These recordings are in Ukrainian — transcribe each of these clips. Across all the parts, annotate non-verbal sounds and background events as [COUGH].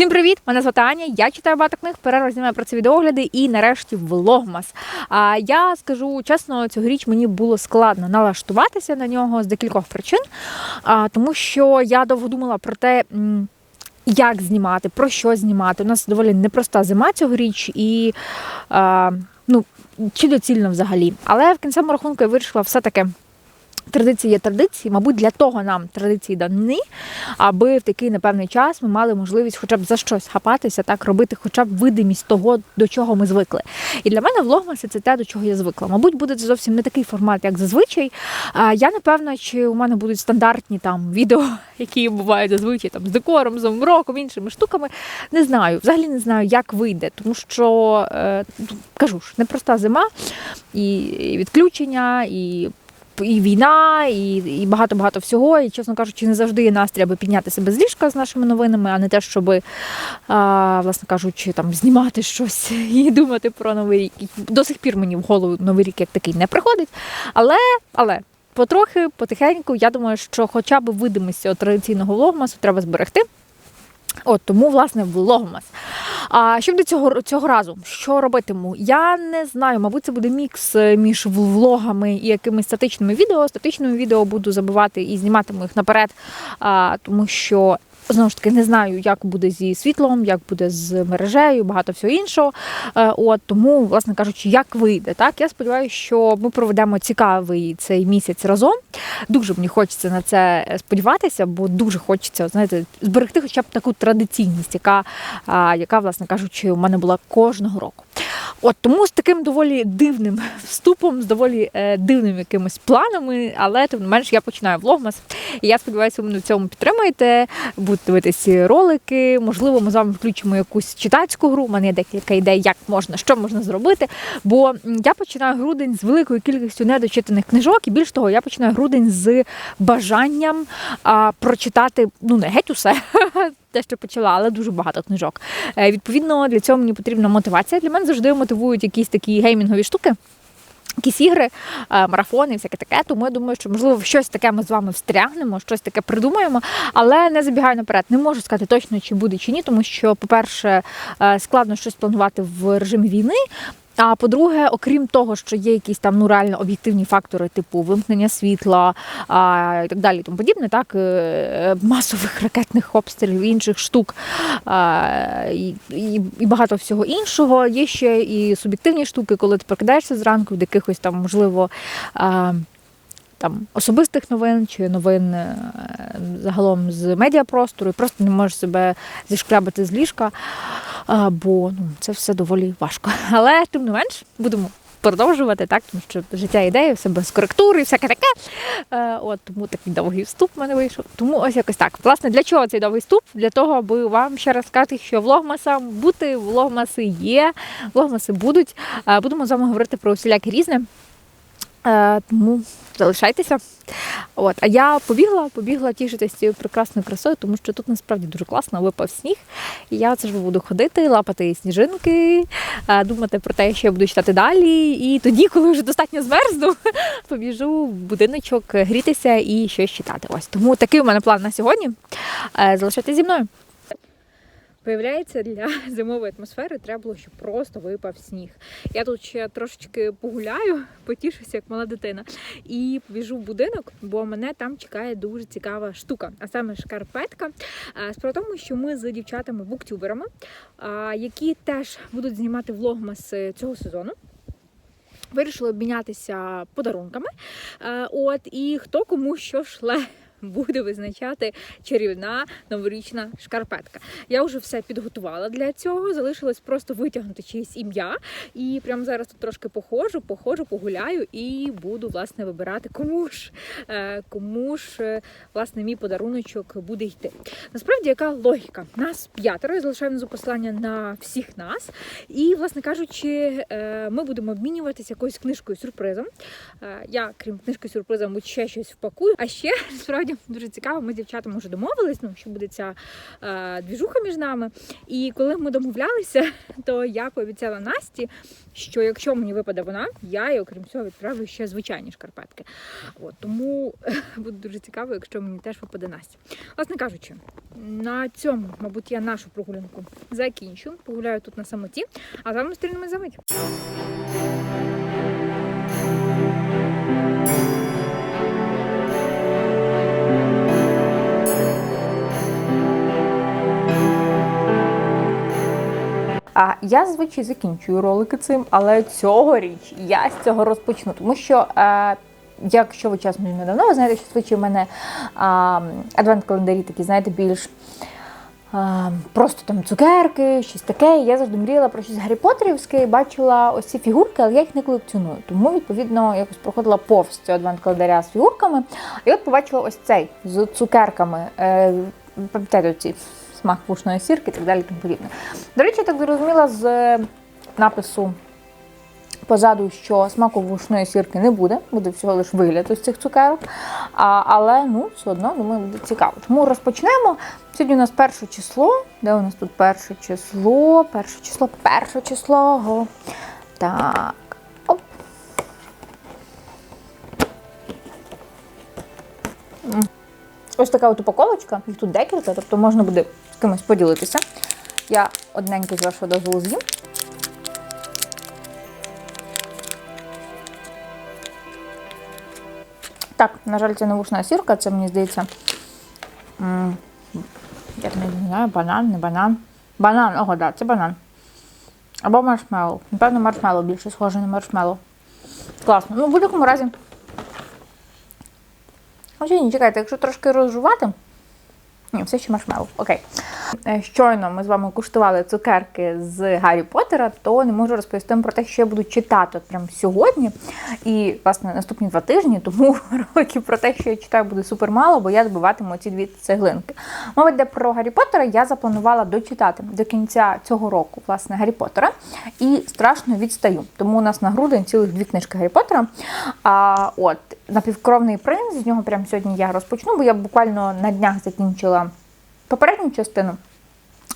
Всім привіт! Мене звати Аня. Я читаю багато книг, перерва знімаю про це відеогляди і нарешті влогмас. А я скажу чесно, цьогоріч мені було складно налаштуватися на нього з декількох причин, а, тому що я довго думала про те. Як знімати, про що знімати. У нас доволі непроста зима цьогоріч, і а, ну, чи доцільно взагалі. Але в кінцевому рахунку я вирішила все-таки Традиції є традиції, мабуть, для того нам традиції дані, аби в такий непевний час ми мали можливість хоча б за щось хапатися, так робити, хоча б видимість того, до чого ми звикли. І для мене влогмаси це те, до чого я звикла. Мабуть, буде зовсім не такий формат, як зазвичай. Я не певна, чи у мене будуть стандартні там відео, [LAUGHS] які бувають зазвичай там з декором, з новим роком, іншими штуками. Не знаю, взагалі не знаю, як вийде, тому що е, кажу ж, непроста зима і відключення, і і війна, і, і багато-багато всього. І, чесно кажучи, не завжди є настрій, аби підняти себе з ліжка з нашими новинами, а не те, щоб, а, власне кажучи, там знімати щось [LAUGHS] і думати про новий рік. До сих пір мені в голову новий рік як такий не приходить. Але, але. Потрохи, потихеньку, я думаю, що хоча б видимість цього традиційного влогмасу треба зберегти. От тому, власне, влогмас. А що буде цього цього разу? Що робитиму? Я не знаю. Мабуть, це буде мікс е, між влогами і якимись статичними відео. Статичними відео буду забивати і зніматиму їх наперед, а, тому що. Знову ж таки, не знаю, як буде зі світлом, як буде з мережею, багато всього іншого. Е, От тому, власне кажучи, як вийде. Так, я сподіваюся, що ми проведемо цікавий цей місяць разом. Дуже мені хочеться на це сподіватися, бо дуже хочеться знаєте, зберегти хоча б таку традиційність, яка, яка, власне кажучи, у мене була кожного року. От тому з таким доволі дивним вступом, з доволі е, дивними якимись планами, але тим не менш я починаю влогмас. І я сподіваюся, ви мене в цьому підтримаєте. Будете дивитися ролики. Можливо, ми з вами включимо якусь читацьку гру. У мене є декілька ідей, як можна, що можна зробити. Бо я починаю грудень з великою кількістю недочитаних книжок, і більш того, я починаю грудень з бажанням а, прочитати ну не геть усе. Те, що почала, але дуже багато книжок. Е, Відповідно, для цього мені потрібна мотивація. Для мене завжди мотивують якісь такі геймінгові штуки. Якісь ігри, е, марафони, всяке таке. Тому я думаю, що можливо в щось таке ми з вами встрягнемо, щось таке придумаємо, але не забігаю наперед. Не можу сказати точно, чи буде чи ні, тому що, по-перше, е, складно щось планувати в режимі війни. А по-друге, окрім того, що є якісь там ну реально об'єктивні фактори, типу вимкнення світла а, і так далі, тому подібне, так е, масових ракетних обстрілів, інших штук а, і, і, і багато всього іншого. Є ще і суб'єктивні штуки, коли ти прокидаєшся зранку від якихось там, можливо. А, там особистих новин чи новин е, загалом з медіапростору, і просто не можеш себе зішкрябати з ліжка, бо ну, це все доволі важко. [LAUGHS] Але тим не менш будемо продовжувати, так, тому що життя ідеї, все без коректури, всяке таке. Е, От тому такий довгий вступ в мене вийшов. Тому ось якось так. Власне, для чого цей довгий вступ? Для того, аби вам ще раз сказати, що влогмасам бути, влогмаси є, влогмаси будуть. Е, Будемо з вами говорити про всіляке різне. Е, Тому залишайтеся. От, а я побігла, побігла тішитися цією прекрасною красою, тому що тут насправді дуже класно, випав сніг. І я це ж буду ходити, лапати сніжинки, е, думати про те, що я буду читати далі. І тоді, коли вже достатньо змерзну, [LAUGHS] побіжу в будиночок грітися і щось читати. Ось тому такий у мене план на сьогодні. Е, Залишайтеся зі мною. Виявляється, для [LAUGHS] зимової атмосфери треба було, щоб просто випав сніг. Я тут ще трошечки погуляю, [LAUGHS] потішуся, як мала дитина, і побіжу в будинок, бо мене там чекає дуже цікава штука, а саме шкарпетка. Е, Справа тому, що ми з дівчатами-буктюберами, які теж будуть знімати влогмас е, цього сезону. Вирішили обмінятися подарунками. Е, От і хто кому що шле. Буде визначати чарівна новорічна шкарпетка. Я вже все підготувала для цього. Залишилось просто витягнути чиєсь ім'я. І прямо зараз тут трошки походжу, походжу, погуляю і буду власне вибирати, кому ж е, кому ж е, власне мій подаруночок буде йти. Насправді, яка логіка? Нас п'ятеро, я залишаю внизу посилання на всіх нас. І, власне кажучи, е, ми будемо обмінюватися якоюсь книжкою сюрпризом. Я, крім книжки сюрпризом, ще щось впакую. А ще [LAUGHS] насправді насправді дуже цікаво. Ми з дівчатами вже домовились, ну що буде ця е, двіжуха між нами. І коли ми домовлялися, [LAUGHS] то я пообіцяла Насті, що якщо мені випаде вона, я їй, окрім цього, відправлю ще звичайні шкарпетки. От тому [LAUGHS] буде дуже цікаво, якщо мені теж випаде Настя. Власне кажучи, на цьому, мабуть, я нашу прогулянку закінчу. Погуляю тут на самоті, а з вами стрінемось за мить. А я зазвичай закінчую ролики цим, але цьогоріч я з цього розпочну, тому що. Е, Якщо ви чесно зі мною давно, ви знаєте, що звичай в мене адвент-календарі такі, знаєте, більш а, просто там цукерки, щось таке. Я завжди мріяла про щось Гаррі Поттерівське і бачила ось ці фігурки, але я їх не колекціоную. Тому, відповідно, якось проходила повз цього адвент-календаря з фігурками. І от побачила ось цей з цукерками. Е, Пам'ятаєте, ці смак пушної сірки і так далі. Тому подібне. До речі, я так зрозуміла з напису позаду, що смаку вушної сірки не буде, буде всього лише вигляд ось цих цукерок. А, але ну, все одно думаю, буде цікаво. Тому розпочнемо. Сьогодні у нас перше число. Де у нас тут перше число? Перше число, перше число. Так. Оп. Ось така от упаковочка, їх тут декілька, тобто можна буде з кимось поділитися. Я одненько з вашого дозволу з'їм. Так, на жаль, це не вушна сірка, це мені здається. Я не знаю, банан, не банан. Банан, ого, да, це банан. Або маршмеллоу. Напевно, маршмеллоу більше схоже на маршмеллоу. Класно. Ну, в будь-якому разі. Хоча ні, чекайте, якщо трошки розжувати. Ні, все ще маршмеллоу. Окей. Е, Щойно ми з вами куштували цукерки з Гаррі Поттера, то не можу розповісти про те, що я буду читати от прямо сьогодні. І, власне, наступні два тижні, тому [LAUGHS] роликів про те, що я читаю, буде супер мало, бо я добиватиму ці дві цеглинки. Мова йде про Гаррі Поттера, я запланувала дочитати до кінця цього року, власне, Гаррі Поттера. І страшно відстаю. Тому у нас на грудень цілих дві книжки Гаррі Поттера. А, от, напівкровний принц, з нього прямо сьогодні я розпочну, бо я буквально на днях закінчила попередню частину.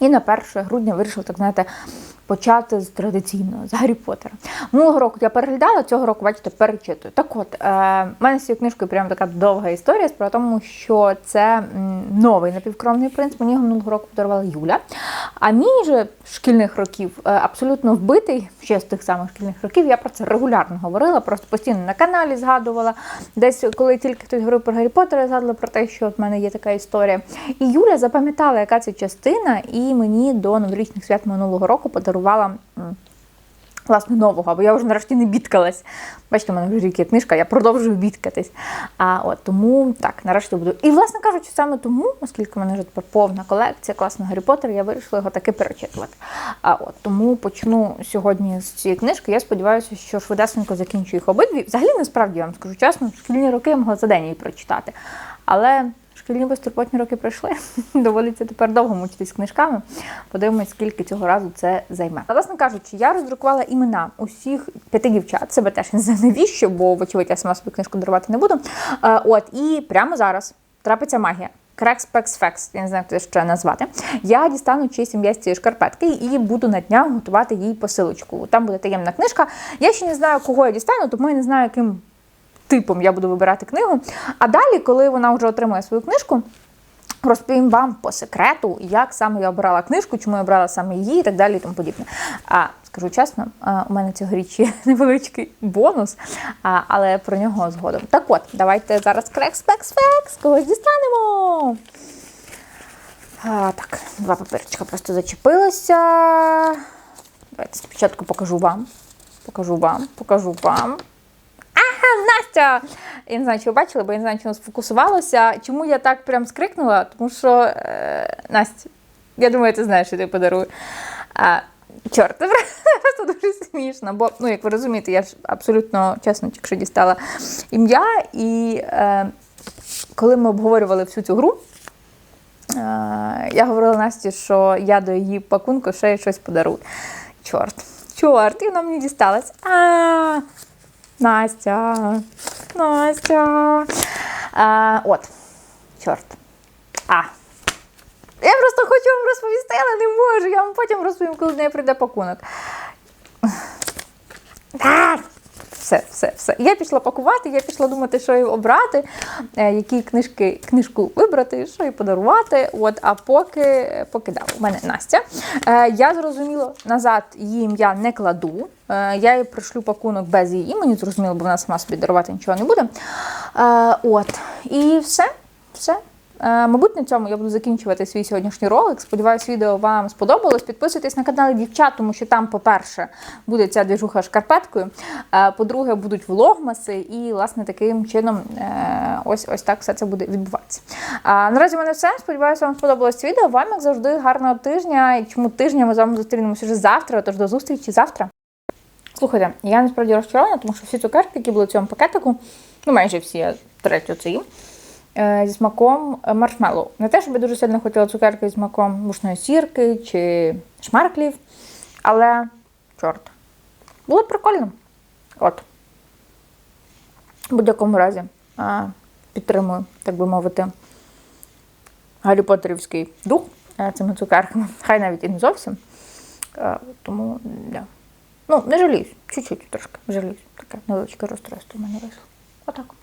І на 1 грудня вирішила, так знаєте, почати з традиційного, з Гаррі Поттера. Минулого року я переглядала, цього року, бачите, перечитую. Так от, е, в мене з цією книжкою прям така довга історія, справа тому, що це новий напівкровний принц. Мені його минулого року подарувала Юля. А мій же шкільних років е, абсолютно вбитий, ще з тих самих шкільних років. Я про це регулярно говорила, просто постійно на каналі згадувала. Десь, коли тільки хтось говорив про Гаррі Поттера, згадувала про те, що в мене є така історія. І Юля запам'ятала, яка це частина, і мені до новорічних свят минулого року подарувала. М, Власне, нового, бо я вже нарешті не бідкалась. Бачите, у мене вже рік є книжка, я продовжую бідкатись. А от тому так, нарешті буду. І, власне кажучи, саме тому, оскільки в мене вже тепер повна колекція класного Гаррі Поттера, я вирішила його таки перечитувати. А от тому почну сьогодні з цієї книжки. Я сподіваюся, що швидесенько закінчу їх обидві. Взагалі, насправді я вам скажу чесно, шкільні роки я могла за день її прочитати. Але шкільні безтурботні роки пройшли. [LAUGHS] Доводиться тепер довго мучитись книжками. Подивимось, скільки цього разу це займе. А, Власне кажучи, я роздрукувала імена усіх п'яти дівчат. Себе теж не знаю навіщо, бо, вочевидь, я сама собі книжку дарувати не буду. Е, От, і прямо зараз трапиться магія. Крекс Пекс я не знаю, як це ще назвати. Я дістану чиїсь ім'я з цієї шкарпетки і буду на днях готувати їй посилочку. Там буде таємна книжка. Я ще не знаю, кого я дістану, тому я не знаю, яким типом я буду вибирати книгу. А далі, коли вона вже отримує свою книжку, розповім вам по секрету, як саме я обирала книжку, чому я обрала саме її і так далі і тому подібне. А скажу чесно, у мене цьогоріч є [LAUGHS] невеличкий бонус, але про нього згодом. Так от, давайте зараз крекс пекс фекс когось дістанемо. А, так, два папірчика просто зачепилися. Давайте спочатку покажу вам. Покажу вам, покажу вам. Настя! Я не знаю, чи ви бачили, бо я не знаю, чи воно сфокусувалося. Чому я так прям скрикнула? Тому що е, Настя, я думаю, ти знаєш, що тобі подарую. А, чорт, це [LAUGHS] дуже смішно. Бо, ну, як ви розумієте, я ж абсолютно чесно, якщо дістала ім'я. І е, коли ми обговорювали всю цю гру, е, я говорила Насті, що я до її пакунку ще щось подарую. Чорт, чорт, і вона мені дісталась. А, Настя, Настя. А, от. Чорт. А. Я просто хочу вам розповісти, але не можу. Я вам потім розповім, коли неї прийде пакунок. А! Все, все, все. Я пішла пакувати, я пішла думати, що їй обрати, е, які книжки, книжку вибрати, що їй подарувати. От, а поки, поки да, у мене Настя. Е, я зрозуміло, назад її ім'я не кладу. Е, я їй пришлю пакунок без її імені, зрозуміло, бо вона сама собі дарувати нічого не буде. От. І все, все. Е, Мабуть, на цьому я буду закінчувати свій сьогоднішній ролик. Сподіваюсь, відео вам сподобалось. Підписуйтесь на канал дівчат, тому що там, по-перше, буде ця двіжуха шкарпеткою. е, По-друге, будуть влогмаси, і, власне, таким чином е, ось ось так все це буде відбуватися. А, наразі в мене все. Сподіваюся, вам сподобалось це відео. Вам, як завжди, гарного тижня. І чому тижня ми з вами зустрінемося вже завтра, тож до зустрічі завтра. Слухайте, я насправді розчарована, тому що всі цукерки, які були в цьому пакетику, ну майже всі, я третю це їм, зі смаком е, маршмеллоу. Не те, щоб я дуже сильно хотіла цукерки зі смаком мушної сірки чи шмарклів, але чорт. Було б прикольно. От. В будь-якому разі підтримую, так би мовити, Гаррі Поттерівський дух е, цими цукерками. Хай навіть і не зовсім. Е, Тому, да. Ну, не жаліюсь, чуть-чуть трошки жаліюсь. Таке невеличке розстройство в мене вийшло. Отак.